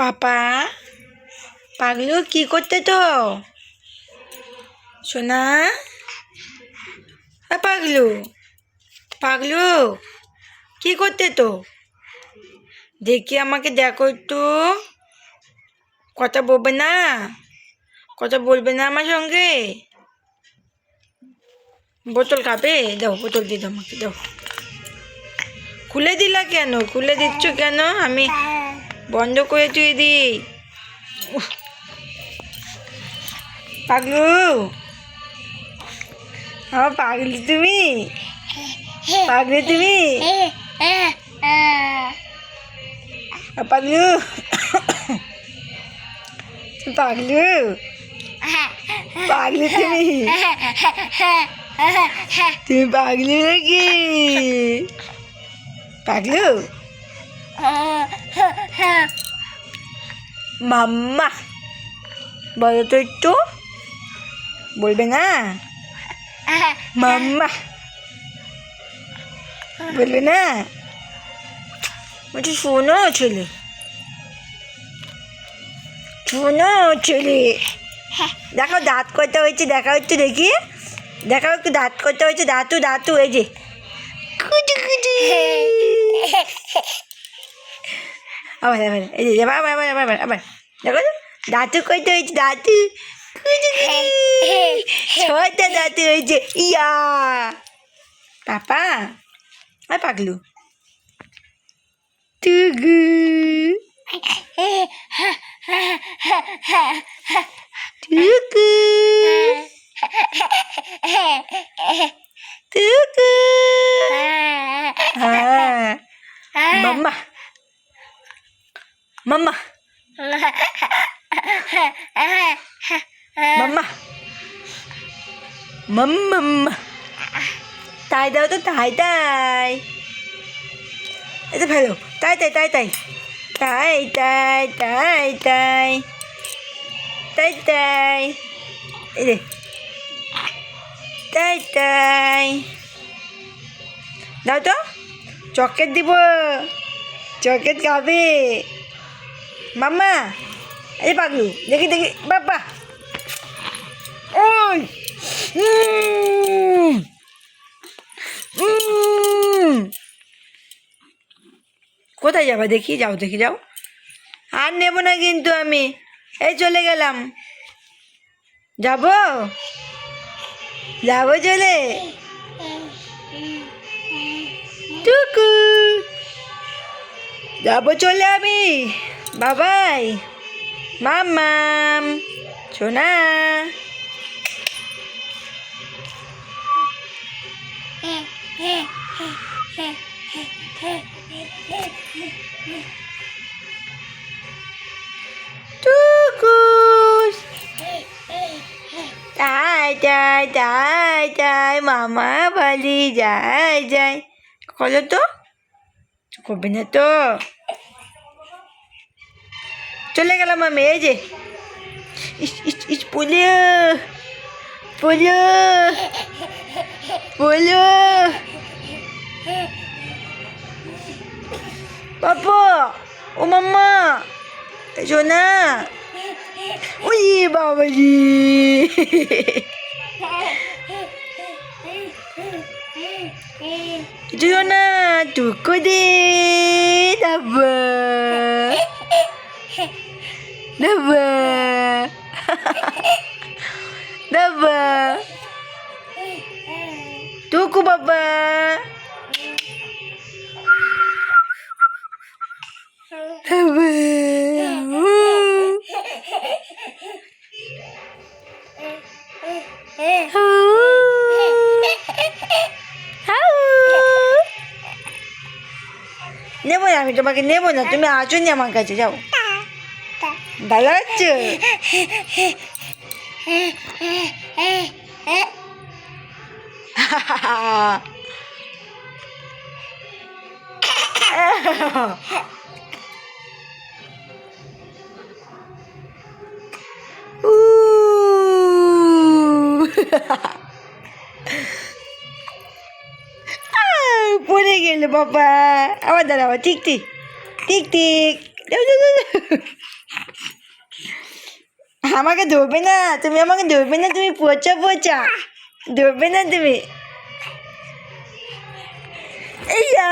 পাপা, পাগলু, কি করতে তো? সোনা? পাগলু পাগলু, কি করতে তো? দেখি, আমাকে দেখো একটু। কথা বলবে না? কথা বলবে না আমার সঙ্গে? বোতল খাবে? দাও, বোতল দিয়ে দাও আমাকে, দাও। খুলে দিলা কেন? খুলে দিচ্ছ কেন? আমি বন্ধ করে তুই দি পাগলু। আমার পাগলি তুমি। পাগলি তুমি। পাগলু। পাগলু। পাগলি তুমি। তুমি পাগলি নাকি? পাগলু। মাম্মা বলো তো একটু। বলবে না? মাম্মা বলবে না? বলছি শোনো ছেলে। শোনো ছেলে। দেখো দাঁত করতে হয়েছে দেখা হচ্ছে দেখি। দেখাও একটু দাঁত করতে হয়েছে দাঁতু দাঁতু এই যে। কুচু কুচু আবার আবার এই যে আবার আবার আবার আবার আবার দেখো তো, দাঁতু করতে হয়েছে দাঁতু কুচু কুচু ছটা দাঁতু হয়েছে ইয়া পাপা আর পাগলু টুগু টুকু টুকু হ্যাঁ মাম্মা Mama. Mama. Mầm mầm. Tay đâu tới tay tay. Đây phải luôn. Tay tay tay tay. Tay tay tay tay. Tay tay. Đây đây. Tay tay. দাও তো চকেট দিব চকেট খাবি মাম্মা, এই পাগলু, দেখি দেখি বাবা ওই। কোথায় যাবা দেখি, যাও দেখি, যাও। আর নেব না কিন্তু আমি, এই চলে গেলাম। যাব? যাব চলে? টুকু। যাব চলে আমি? Bye bye. Mamam. Chuna. Tukus. Jai jai jai jai mama bali jai jai. Kalau tu? Cukup benar tu. চলে গেলাম আমি এই যে ইস ইস ইস পোলিও পোলিও পোলিও পাপা ও মাম্মা এসো না ওই বাবাজি এসো না টুকু দে Never. Never. Doku baba. Never. Ne boyamayacağım bakın ne boyuna tüm ağacın yaman kaçacağım. Balaca. Boleh gila papa. Awak dah lawa tik-tik. Tik-tik. আমাকে ধরবে না। তুমি আমাকে ধরবে না তুমি পচা পচা। ধরবে না তুমি। এইয়া